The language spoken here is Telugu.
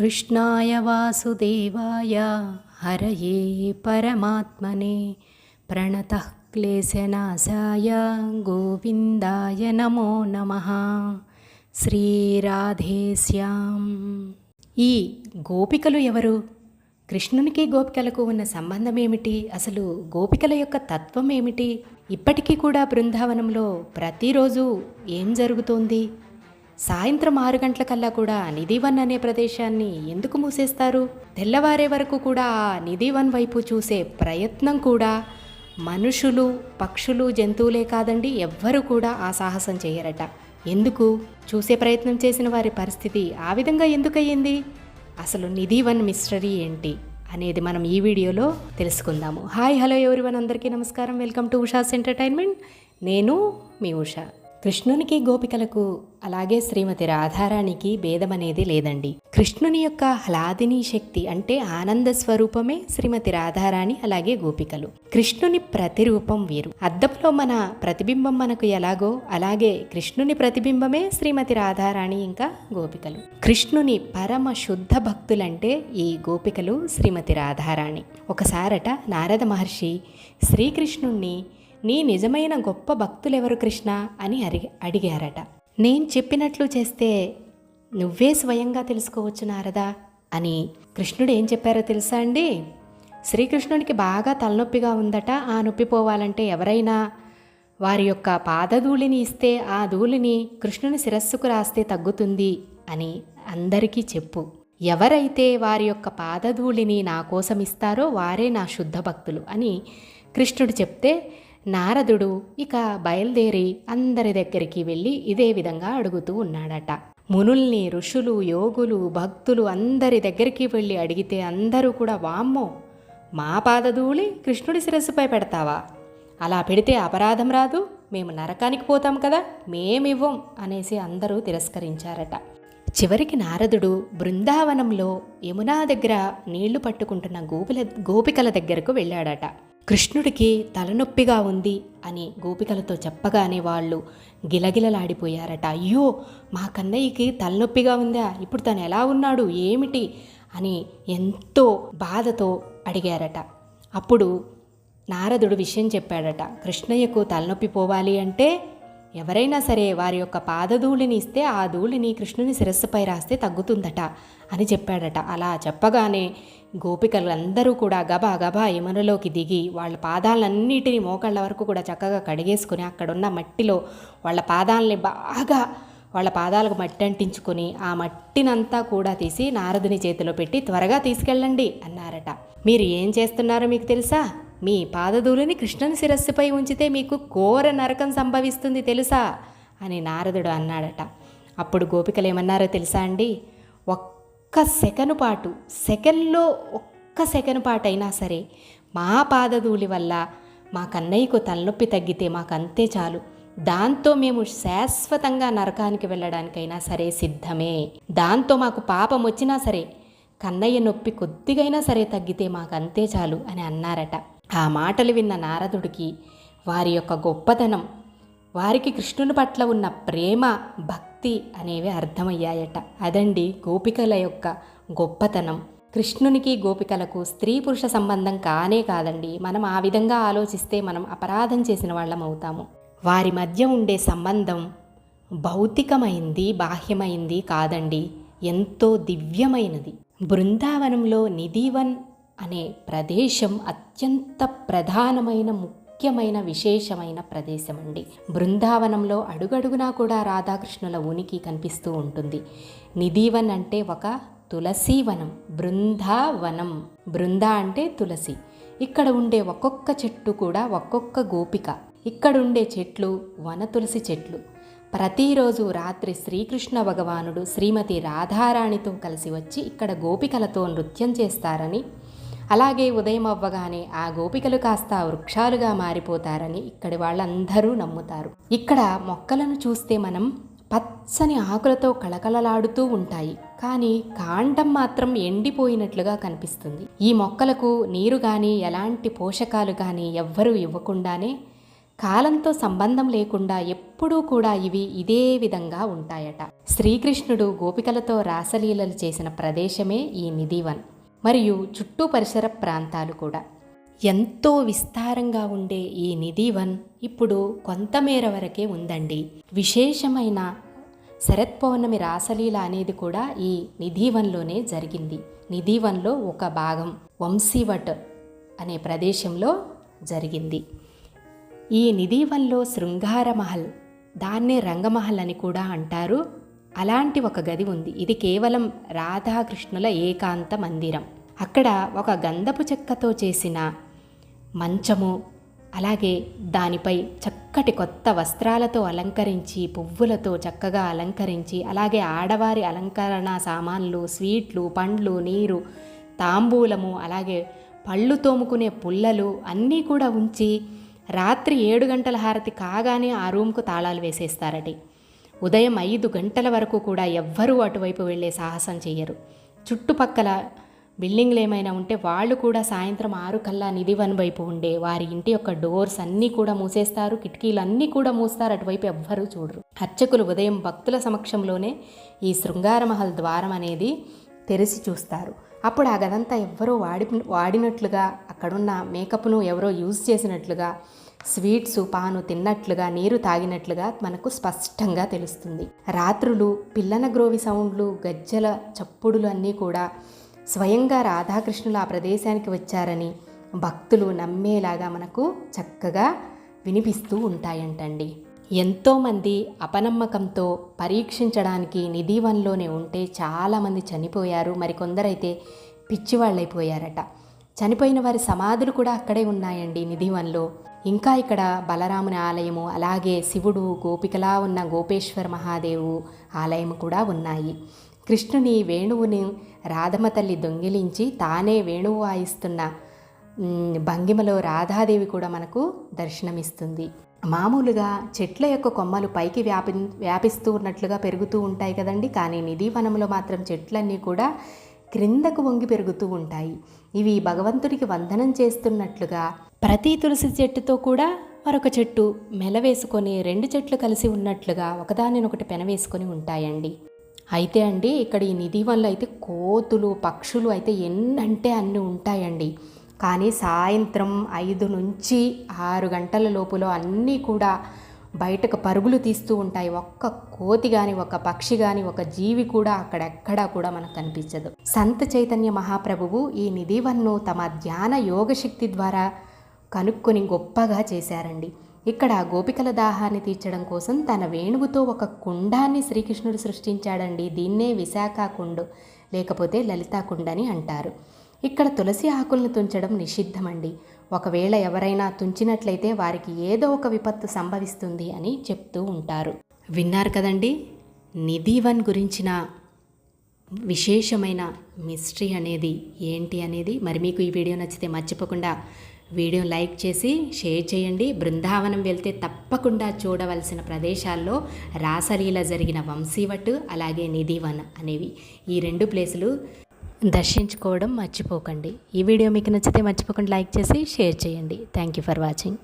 కృష్ణాయ వాసుదేవాయ హరయే పరమాత్మనే. ప్రణత క్లేశనాశాయ గోవిందాయ నమో నమ. శ్రీరాధేశ్యాం ఈ గోపికలు ఎవరు? కృష్ణునికి గోపికలకు ఉన్న సంబంధం ఏమిటి అసలు గోపికల యొక్క తత్వం ఏమిటి ఇప్పటికీ కూడా బృందావనంలో ప్రతిరోజు ఏం జరుగుతోంది? సాయంత్రం ఆరు గంటలకల్లా కూడా నిధివన్ అనే ప్రదేశాన్ని ఎందుకు మూసేస్తారు? తెల్లవారే వరకు కూడా ఆ నిధివన్ వైపు చూసే ప్రయత్నం కూడా మనుషులు పక్షులు జంతువులే కాదండి ఎవ్వరూ కూడా ఆ సాహసం చేయరట. ఎందుకు? చూసే ప్రయత్నం చేసిన వారి పరిస్థితి ఆ విధంగా ఎందుకయ్యింది? అసలు నిధివన్ మిస్టరీ ఏంటి అనేది మనం ఈ వీడియోలో తెలుసుకుందాము. హాయ్ హలో ఎవరివన్ అందరికీ నమస్కారం. Welcome to Usha's entertainment. నేను మీ ఉషా. కృష్ణునికి గోపికలకు అలాగే శ్రీమతి రాధారాణికి భేదం అనేది లేదండి. కృష్ణుని యొక్క హ్లాదిని శక్తి అంటే ఆనంద స్వరూపమే శ్రీమతి రాధారాణి అలాగే గోపికలు. కృష్ణుని ప్రతిరూపం వీరు. అద్దంలో మన ప్రతిబింబం మనకు ఎలాగో అలాగే కృష్ణుని ప్రతిబింబమే శ్రీమతి రాధారాణి ఇంకా గోపికలు. కృష్ణుని పరమ శుద్ధ భక్తులంటే ఈ గోపికలు శ్రీమతి రాధారాణి. ఒకసారట నారద మహర్షి శ్రీకృష్ణుణ్ణి నీ నిజమైన గొప్ప భక్తులెవరు కృష్ణ? అని అడిగి అడిగారట. నేను చెప్పినట్లు చేస్తే నువ్వే స్వయంగా తెలుసుకోవచ్చు నారదా? అని కృష్ణుడు ఏం చెప్పారో తెలుసా అండి? శ్రీకృష్ణునికి బాగా తలనొప్పిగా ఉందట. ఆ నొప్పి పోవాలంటే ఎవరైనా వారి యొక్క పాదధూళిని ఇస్తే ఆ ధూళిని కృష్ణుని శిరస్సుకు రాస్తే తగ్గుతుంది అని అందరికీ చెప్పు. ఎవరైతే వారి యొక్క పాదధూళిని నా కోసం ఇస్తారో వారే నా శుద్ధ భక్తులు అని కృష్ణుడు చెప్తే నారదుడు ఇక బయలుదేరి అందరి దగ్గరికి వెళ్ళి ఇదే విధంగా అడుగుతూ ఉన్నాడట. మునుల్ని ఋషులు యోగులు భక్తులు అందరి దగ్గరికి వెళ్ళి అడిగితే అందరూ కూడా వామ్మో మా పాదధూళి కృష్ణుడి శిరస్సుపై పెడతావా? అలా పెడితే అపరాధం రాదు మేము నరకానికి పోతాం కదా మేమివ్వం అనేసి అందరూ తిరస్కరించారట. చివరికి నారదుడు బృందావనంలో యమునా దగ్గర నీళ్ళు పట్టుకుంటున్న గోపిల గోపికల దగ్గరకు వెళ్ళాడట. కృష్ణుడికి తలనొప్పిగా ఉంది అని గోపికలతో చెప్పగానే వాళ్ళు గిలగిలలాడిపోయారట. అయ్యో మా కన్నయ్యకి తలనొప్పిగా ఉందా? ఇప్పుడు తను ఎలా ఉన్నాడు? ఏమిటి? అని ఎంతో బాధతో అడిగారట. అప్పుడు నారదుడు విషయం చెప్పాడట. కృష్ణయ్యకు తలనొప్పి పోవాలి అంటే ఎవరైనా సరే వారి యొక్క పాదధూళిని ఇస్తే ఆ ధూళిని కృష్ణుని శిరస్సుపై రాస్తే తగ్గుతుందట అని చెప్పాడట. అలా చెప్పగానే గోపికలందరూ కూడా గబా గబా యమునలోకి దిగి వాళ్ళ పాదాలన్నిటినీ మోకాళ్ళ వరకు కూడా చక్కగా కడిగేసుకుని అక్కడున్న మట్టిలో వాళ్ళ పాదాలని బాగా వాళ్ళ పాదాలకు మట్టి అంటించుకొని ఆ మట్టినంతా కూడా తీసి నారదుని చేతిలో పెట్టి త్వరగా తీసుకెళ్ళండి అన్నారట. మీరు ఏం చేస్తున్నారో మీకు తెలుసా? మీ పాదధూళిని కృష్ణుని శిరస్సుపై ఉంచితే మీకు ఘోర నరకం సంభవిస్తుంది తెలుసా? అని నారదుడు అన్నాడట. అప్పుడు గోపికలు ఏమన్నారో తెలుసా అండి? ఒక్క సెకను పాటు సెకండ్లో ఒక్క సెకను పాటు అయినా సరే మా పాదధూళి వల్ల మా కన్నయ్యకు తలనొప్పి తగ్గితే మాకు అంతే చాలు. దాంతో మేము శాశ్వతంగా నరకానికి వెళ్ళడానికైనా సరే సిద్ధమే. దాంతో మాకు పాపం వచ్చినా సరే కన్నయ్య నొప్పి కొద్దిగైనా సరే తగ్గితే మాకు అంతే చాలు అని అన్నారట. ఆ మాటలు విన్న నారదుడికి వారి యొక్క గొప్పతనం వారికి కృష్ణుని పట్ల ఉన్న ప్రేమ భక్తి అనేవి అర్థమయ్యాయట. అదండి గోపికల యొక్క గొప్పతనం. కృష్ణునికి గోపికలకు స్త్రీ పురుష సంబంధం కానే కాదండి. మనం ఆ విధంగా ఆలోచిస్తే మనం అపరాధం చేసిన వాళ్ళం అవుతాము. వారి మధ్య ఉండే సంబంధం భౌతికమైంది బాహ్యమైంది కాదండి. ఎంతో దివ్యమైనది. బృందావనంలో నిధివన్ అనే ప్రదేశం అత్యంత ప్రధానమైన ముఖ్యమైన విశేషమైన ప్రదేశం అండి బృందావనంలో అడుగడుగునా కూడా రాధాకృష్ణుల ఉనికి కనిపిస్తూ ఉంటుంది. నిధివన్ అంటే ఒక తులసీవనం బృందావనం. బృంద అంటే తులసి. ఇక్కడ ఉండే ఒక్కొక్క చెట్టు కూడా ఒక్కొక్క గోపిక. ఇక్కడుండే చెట్లు వన తులసి చెట్లు. ప్రతిరోజు రాత్రి శ్రీకృష్ణ భగవానుడు శ్రీమతి రాధారాణితో కలిసి వచ్చి ఇక్కడ గోపికలతో నృత్యం చేస్తారని అలాగే ఉదయం అవ్వగానే ఆ గోపికలు కాస్త వృక్షాలుగా మారిపోతారని ఇక్కడి వాళ్ళందరూ నమ్ముతారు. ఇక్కడ మొక్కలను చూస్తే మనం పచ్చని ఆకులతో కళకళలాడుతూ ఉంటాయి. కానీ కాండం మాత్రం ఎండిపోయినట్లుగా కనిపిస్తుంది. ఈ మొక్కలకు నీరు కానీ ఎలాంటి పోషకాలు కానీ ఎవ్వరూ ఇవ్వకుండానే కాలంతో సంబంధం లేకుండా ఎప్పుడూ కూడా ఇవి ఇదే విధంగా ఉంటాయట. శ్రీకృష్ణుడు గోపికలతో రాసలీలలు చేసిన ప్రదేశమే ఈ నిధివన్. మరియు చుట్టూ పరిసర ప్రాంతాలు కూడా. ఎంతో విస్తారంగా ఉండే ఈ నిధివన్ ఇప్పుడు కొంతమేర వరకే ఉందండి. విశేషమైన శరత్ పౌర్ణమి రాసలీల అనేది కూడా ఈ నిధివన్లోనే జరిగింది. నిధివన్లో ఒక భాగం వంశీవట్ అనే ప్రదేశంలో జరిగింది. ఈ నిధివన్లో శృంగార మహల్ దాన్నే రంగమహల్ అని కూడా అంటారు. అలాంటి ఒక గది ఉంది. ఇది కేవలం రాధాకృష్ణుల ఏకాంత మందిరం. అక్కడ ఒక గంధపు చెక్కతో చేసిన మంచము అలాగే దానిపై చక్కటి కొత్త వస్త్రాలతో అలంకరించి పువ్వులతో చక్కగా అలంకరించి అలాగే ఆడవారి అలంకరణ సామాన్లు స్వీట్లు పండ్లు నీరు తాంబూలము అలాగే పళ్ళు తోముకునే పుల్లలు అన్నీ కూడా ఉంచి రాత్రి ఏడు గంటల హారతి కాగానే ఆ రూమ్కు తాళాలు వేసేస్తారటి. ఉదయం ఐదు గంటల వరకు కూడా ఎవ్వరూ అటువైపు వెళ్ళే సాహసం చేయరు చుట్టుపక్కల బిల్డింగ్లు ఏమైనా ఉంటే వాళ్ళు కూడా సాయంత్రం ఆరు కల్లా నిధివన్ వైపు ఉండే వారి ఇంటి యొక్క డోర్స్ అన్నీ కూడా మూసేస్తారు కిటికీలు అన్నీ కూడా మూస్తారు అటువైపు ఎవ్వరూ చూడరు. అర్చకులు ఉదయం భక్తుల సమక్షంలోనే ఈ శృంగారమహల్ ద్వారం అనేది తెరిచి చూస్తారు. అప్పుడు ఆ గదంతా ఎవ్వరో వాడి వాడినట్లుగా అక్కడున్న మేకప్ను ఎవరో యూజ్ చేసినట్లుగా స్వీట్స్ పాను తిన్నట్లుగా నీరు తాగినట్లుగా మనకు స్పష్టంగా తెలుస్తుంది. రాత్రులు పిల్లన గ్రోవి సౌండ్లు గజ్జల చప్పుడులు అన్నీ కూడా స్వయంగా రాధాకృష్ణులు ఆ ప్రదేశానికి వచ్చారని భక్తులు నమ్మేలాగా మనకు చక్కగా వినిపిస్తూ ఉంటాయంటండి. ఎంతోమంది అపనమ్మకంతో పరీక్షించడానికి నిధివన్లోనే ఉంటే చాలామంది చనిపోయారు. మరికొందరైతే పిచ్చివాళ్ళైపోయారట. చనిపోయిన వారి సమాధులు కూడా అక్కడే ఉన్నాయండి నిధివన్లో ఇంకా ఇక్కడ బలరాముని ఆలయము అలాగే శివుడు గోపికలా ఉన్న గోపేశ్వర మహాదేవు ఆలయం కూడా ఉన్నాయి. కృష్ణుని వేణువుని రాధమ్మ తల్లి దొంగిలించి తానే వేణువు వాయిస్తున్న భంగిమలో రాధాదేవి కూడా మనకు దర్శనమిస్తుంది. మామూలుగా చెట్ల యొక్క కొమ్మలు పైకి వ్యాపి వ్యాపిస్తూ ఉన్నట్లుగా పెరుగుతూ ఉంటాయి కదండి. కానీ నిధి వనంలో మాత్రం చెట్లన్నీ కూడా క్రిందకు వంగి పెరుగుతూ ఉంటాయి. ఇవి భగవంతుడికి వందనం చేస్తున్నట్లుగా ప్రతి తులసి చెట్టుతో కూడా మరొక చెట్టు మెలవేసుకొని రెండు చెట్లు కలిసి ఉన్నట్లుగా ఒకదానినొకటి పెనవేసుకొని ఉంటాయండి. అయితే అండి ఇక్కడ ఈ నిధి వల్ల అయితే కోతులు పక్షులు అయితే ఎన్నంటే అన్ని ఉంటాయండి. కానీ సాయంత్రం ఐదు నుంచి ఆరు గంటల లోపులో అన్నీ కూడా బయటకు పరుగులు తీస్తూ ఉంటాయి. ఒక్క కోతి కానీ ఒక పక్షి కానీ ఒక జీవి కూడా అక్కడెక్కడా కూడా మనకు కనిపించదు. సంత చైతన్య మహాప్రభువు ఈ నిధివన్ను తమ ధ్యాన యోగశక్తి ద్వారా కనుక్కొని గొప్పగా చేశారండి. ఇక్కడ గోపికల దాహాన్ని తీర్చడం కోసం తన వేణువుతో ఒక కుండాన్ని శ్రీకృష్ణుడు సృష్టించాడండి. దీన్నే విశాఖ కుండు లేకపోతే లలితా కుండని అంటారు. ఇక్కడ తులసి ఆకులను తుంచడం నిషిద్ధమండి. ఒకవేళ ఎవరైనా తుంచినట్లయితే వారికి ఏదో ఒక విపత్తు సంభవిస్తుంది అని చెప్తూ ఉంటారు. విన్నారు కదండి? నిధివన్ గురించిన విశేషమైన మిస్టరీ అనేది ఏంటి అనేది? మరి మీకు ఈ వీడియో నచ్చితే మర్చిపోకుండా వీడియో లైక్ చేసి షేర్ చేయండి. బృందావనం వెళ్తే తప్పకుండా చూడవలసిన ప్రదేశాల్లో రాసలీల జరిగిన వంశీవట్టు అలాగే నిధివన్ అనేవి. ఈ రెండు ప్లేసులు దర్శించుకోవడం మర్చిపోకండి. ఈ వీడియో మీకు నచ్చితే మర్చిపోకుండా లైక్ చేసి షేర్ చేయండి. Thank you for watching